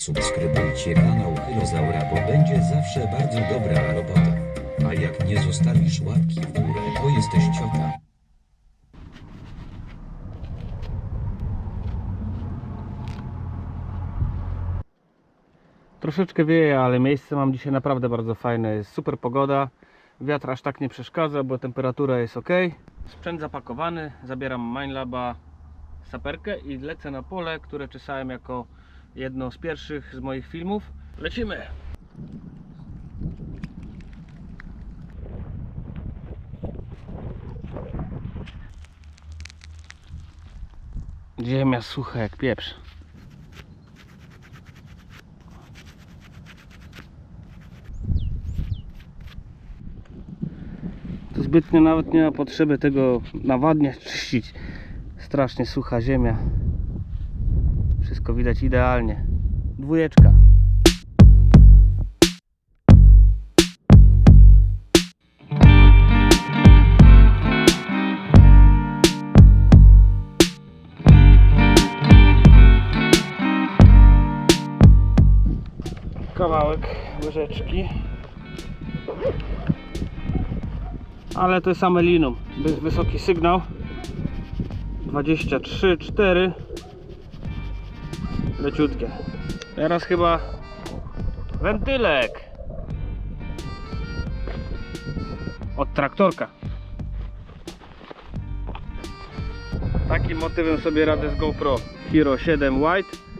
Subskrybujcie kanał Filozaura, bo będzie zawsze bardzo dobra robota. A jak nie zostawisz łapki w górę, to jesteś ciota. Troszeczkę wieje, ale miejsce mam dzisiaj naprawdę bardzo fajne. Jest super pogoda. Wiatr aż tak nie przeszkadza, bo temperatura jest ok. Sprzęt zapakowany. Zabieram Minelaba saperkę i lecę na pole, które czesałem jako jedno z pierwszych z moich filmów. Lecimy! Ziemia sucha jak pieprz. To zbytnio nawet nie ma potrzeby tego nawadniać, czyścić. Strasznie sucha ziemia. Wszystko widać idealnie. Dwójeczka. Kawałek łyżeczki ale to jest liną Bez wysoki sygnał 23, 4 leciutkie teraz chyba wentylek od traktorka takim motywem sobie radę z GoPro Hero 7 White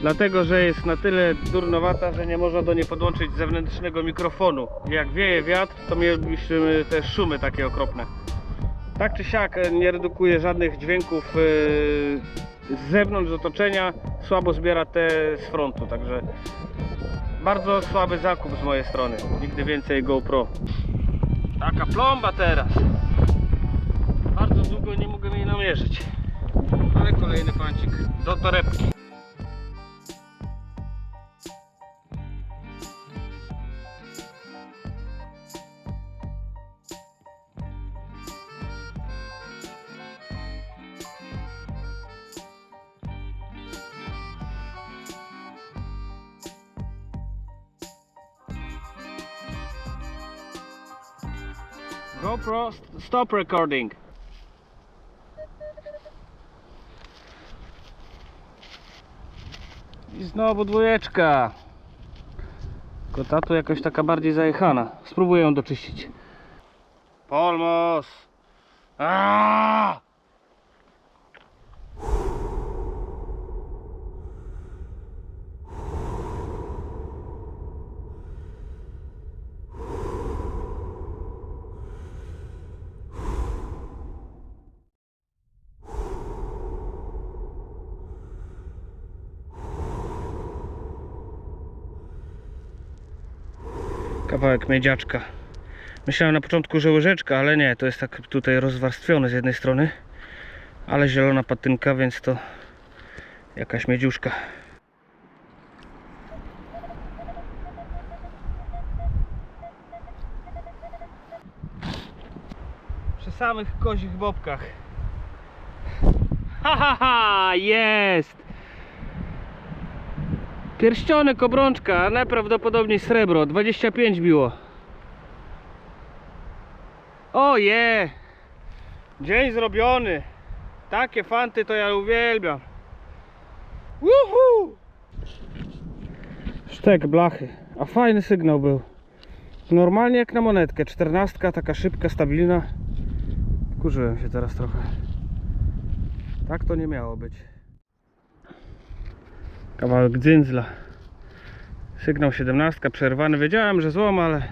dlatego, że jest na tyle durnowata, że nie można do niej podłączyć zewnętrznego mikrofonu. Jak wieje wiatr, to mieliśmy te szumy takie okropne. Tak czy siak e, nie redukuje żadnych dźwięków e, z zewnątrz, z otoczenia, słabo zbiera te z frontu, także bardzo słaby zakup z mojej strony. Nigdy więcej GoPro. Taka plomba teraz. Bardzo długo nie mogę jej namierzyć. Ale kolejny pancik do torebki. GoPro, st- stop recording. I znowu dwójeczka. Tylko ta tu jakoś taka bardziej zajechana. Spróbuję ją doczyścić. Polmos! Aaaa! Kawałek miedziaczka. Myślałem na początku, że łyżeczka, ale nie, to jest tak tutaj rozwarstwione z jednej strony. Ale zielona patynka, więc to jakaś miedziuszka. Przy samych kozich bobkach. Ha ha ha, jest! Pierścionek, obrączka, najprawdopodobniej srebro, 25 biło. O je! Dzień zrobiony. Takie fanty to ja uwielbiam. Woohoo! Sztek blachy, a fajny sygnał był. Normalnie jak na monetkę, 14, taka szybka, stabilna. Kurzyłem się teraz trochę. Tak to nie miało być. Kawałek dzyndzla. Sygnał 17, przerwany. Wiedziałem, że złom, ale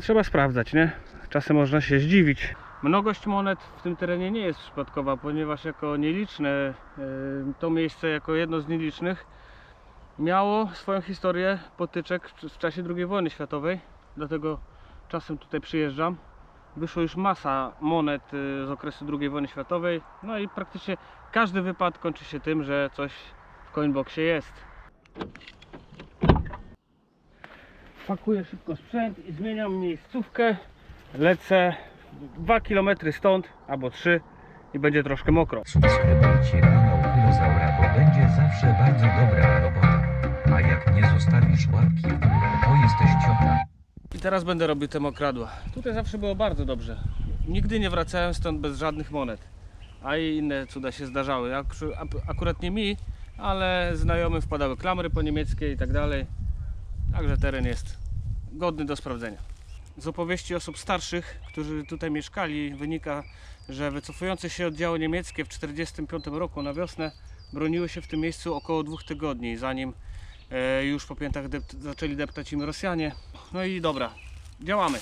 trzeba sprawdzać, nie? Czasem można się zdziwić. Mnogość monet w tym terenie nie jest przypadkowa, ponieważ jako nieliczne, yy, to miejsce jako jedno z nielicznych miało swoją historię potyczek w czasie II wojny światowej. Dlatego czasem tutaj przyjeżdżam. Wyszło już masa monet yy, z okresu II wojny światowej. No i praktycznie każdy wypad kończy się tym, że coś w coinboxie jest. Pakuję szybko sprzęt i zmieniam miejscówkę. Lecę 2 km stąd albo 3 i będzie troszkę mokro. Subskrybujcie kanał Filozaura, bo będzie zawsze bardzo dobra robota. zostawisz łapki w górę, to jesteś ciota. I teraz będę robił te mokradła. Tutaj zawsze było bardzo dobrze. Nigdy nie wracałem stąd bez żadnych monet. A i inne cuda się zdarzały. Akurat nie mi, ale znajomym wpadały klamry po niemieckie i tak dalej. Także teren jest godny do sprawdzenia. Z opowieści osób starszych, którzy tutaj mieszkali, wynika, że wycofujące się oddziały niemieckie w 1945 roku na wiosnę broniły się w tym miejscu około dwóch tygodni, zanim e, już po piętach zaczęli deptać im Rosjanie. No i dobra, działamy.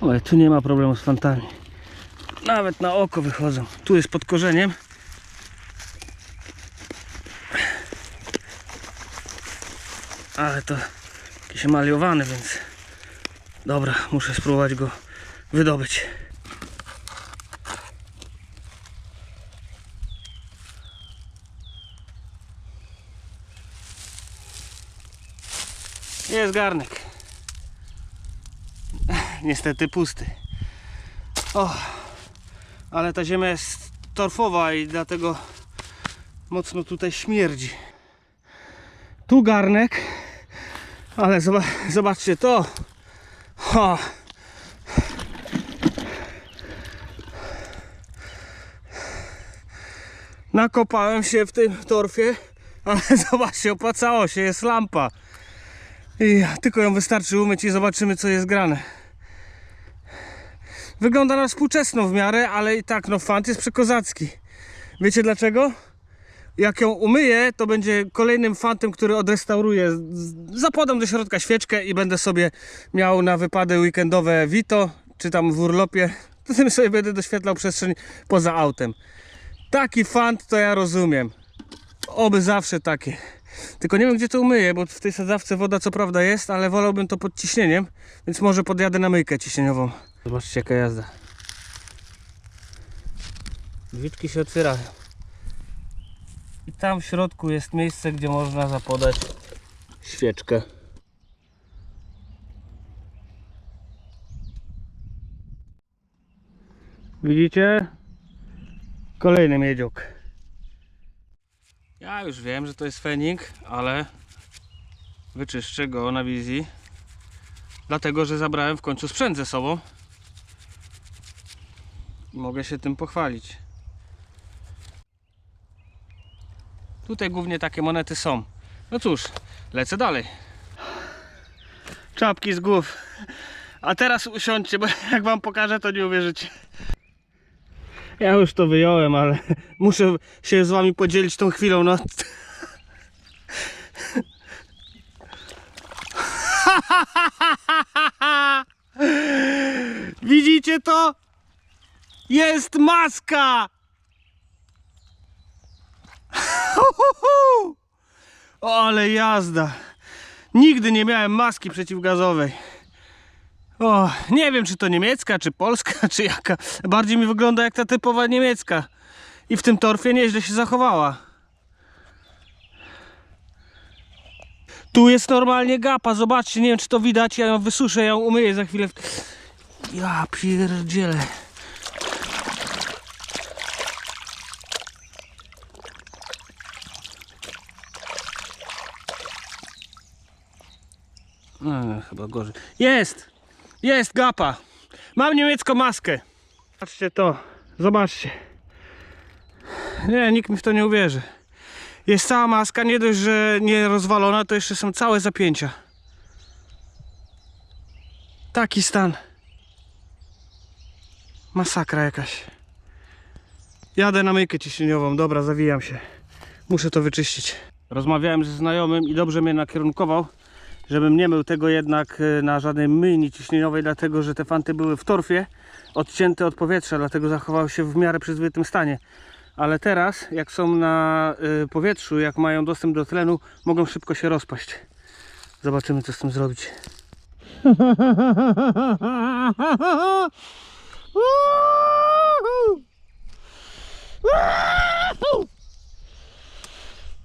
Ale tu nie ma problemu z fantami. Nawet na oko wychodzą. Tu jest pod korzeniem. Ale to jakiś emaliowany, więc dobra, muszę spróbować go wydobyć. Jest garnek. Niestety pusty. O, ale ta ziemia jest torfowa i dlatego mocno tutaj śmierdzi. Tu garnek, ale zoba zobaczcie to. O. Nakopałem się w tym torfie, ale zobaczcie, opłacało się, jest lampa. I tylko ją wystarczy umyć i zobaczymy co jest grane. Wygląda na współczesną w miarę, ale i tak no fant jest przekozacki. Wiecie dlaczego? Jak ją umyję, to będzie kolejnym fantem, który odrestauruję. Zapodam do środka świeczkę i będę sobie miał na wypady weekendowe Vito, czy tam w urlopie. To tym sobie będę doświetlał przestrzeń poza autem. Taki fant to ja rozumiem. Oby zawsze takie. Tylko nie wiem gdzie to umyję, bo w tej sadzawce woda co prawda jest, ale wolałbym to pod ciśnieniem, więc może podjadę na myjkę ciśnieniową. Zobaczcie jaka jazda. Drzwiczki się otwierają. I tam w środku jest miejsce, gdzie można zapodać świeczkę. Widzicie? Kolejny miedziok. Ja już wiem, że to jest fenik, ale wyczyszczę go na wizji. Dlatego, że zabrałem w końcu sprzęt ze sobą. I mogę się tym pochwalić. Tutaj głównie takie monety są. No cóż, lecę dalej. Czapki z głów. A teraz usiądźcie, bo jak wam pokażę, to nie uwierzycie. Ja już to wyjąłem, ale muszę się z wami podzielić tą chwilą. No. Widzicie to? Jest maska! O, ale jazda. Nigdy nie miałem maski przeciwgazowej. O, nie wiem czy to niemiecka, czy polska, czy jaka. Bardziej mi wygląda jak ta typowa niemiecka. I w tym torfie nieźle się zachowała. Tu jest normalnie gapa, zobaczcie, nie wiem czy to widać, ja ją wysuszę, ja ją umyję za chwilę. Ja pierdzielę. No, chyba gorzej. Jest! Jest gapa! Mam niemiecką maskę. Patrzcie to, zobaczcie. Nie, nikt mi w to nie uwierzy. Jest cała maska, nie dość, że nie rozwalona, to jeszcze są całe zapięcia. Taki stan. Masakra jakaś. Jadę na myjkę ciśnieniową, dobra, zawijam się. Muszę to wyczyścić. Rozmawiałem ze znajomym i dobrze mnie nakierunkował, żebym nie mył tego jednak e, na żadnej myjni ciśnieniowej, dlatego że te fanty były w torfie, odcięte od powietrza, dlatego zachowały się w miarę przyzwoitym stanie. Ale teraz, jak są na y, powietrzu, jak mają dostęp do tlenu, mogą szybko się rozpaść. Zobaczymy, co z tym zrobić.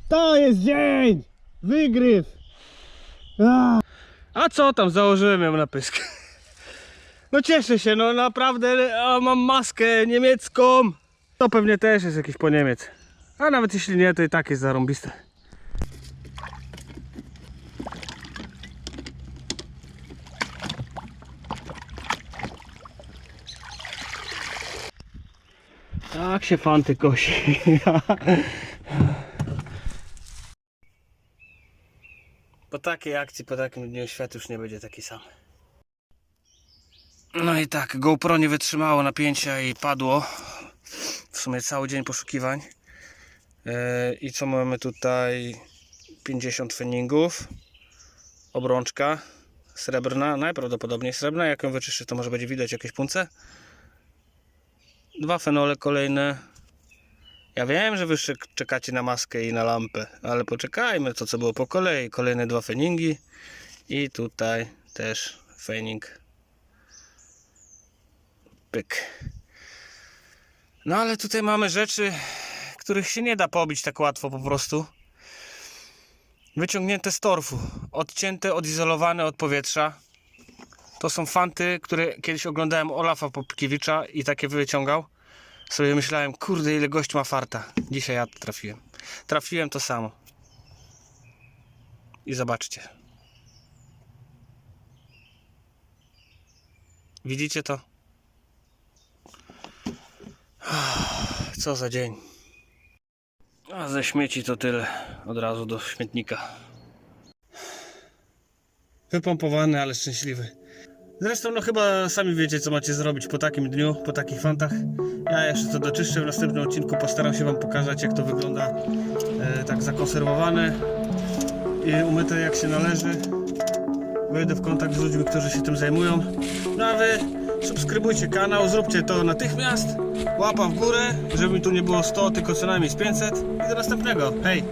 To jest dzień! Wygryw! A co tam, założyłem ją na pysk. No cieszę się, no naprawdę mam maskę niemiecką. To pewnie też jest jakiś po Niemiec. A nawet jeśli nie, to i tak jest zarąbiste. Tak się fanty kosi. po takiej akcji, po takim dniu świat już nie będzie taki sam. No i tak, GoPro nie wytrzymało napięcia i padło. W sumie cały dzień poszukiwań. E, I co mamy tutaj? 50 feningów. Obrączka srebrna, najprawdopodobniej srebrna. Jak ją wyczyszczę, to może będzie widać jakieś punce. Dwa fenole kolejne. Ja wiem, że wy czek- czekacie na maskę i na lampę, ale poczekajmy, to co było po kolei. Kolejne dwa feningi i tutaj też fening. Pyk. No ale tutaj mamy rzeczy, których się nie da pobić tak łatwo po prostu. Wyciągnięte z torfu, odcięte, odizolowane od powietrza. To są fanty, które kiedyś oglądałem Olafa Popkiewicza i takie wyciągał. Sobie myślałem, kurde ile gość ma farta. Dzisiaj ja trafiłem. Trafiłem to samo. I zobaczcie. Widzicie to? Co za dzień. A ze śmieci to tyle. Od razu do śmietnika. Wypompowany, ale szczęśliwy. Zresztą, no chyba sami wiecie, co macie zrobić po takim dniu, po takich fantach. Ja jeszcze to doczyszczę w następnym odcinku. Postaram się Wam pokazać, jak to wygląda e, tak zakonserwowane i umyte jak się należy. Wejdę w kontakt z ludźmi, którzy się tym zajmują. No a Wy subskrybujcie kanał, zróbcie to natychmiast. Łapa w górę, żeby mi tu nie było 100, tylko co najmniej z 500. I do następnego. Hej!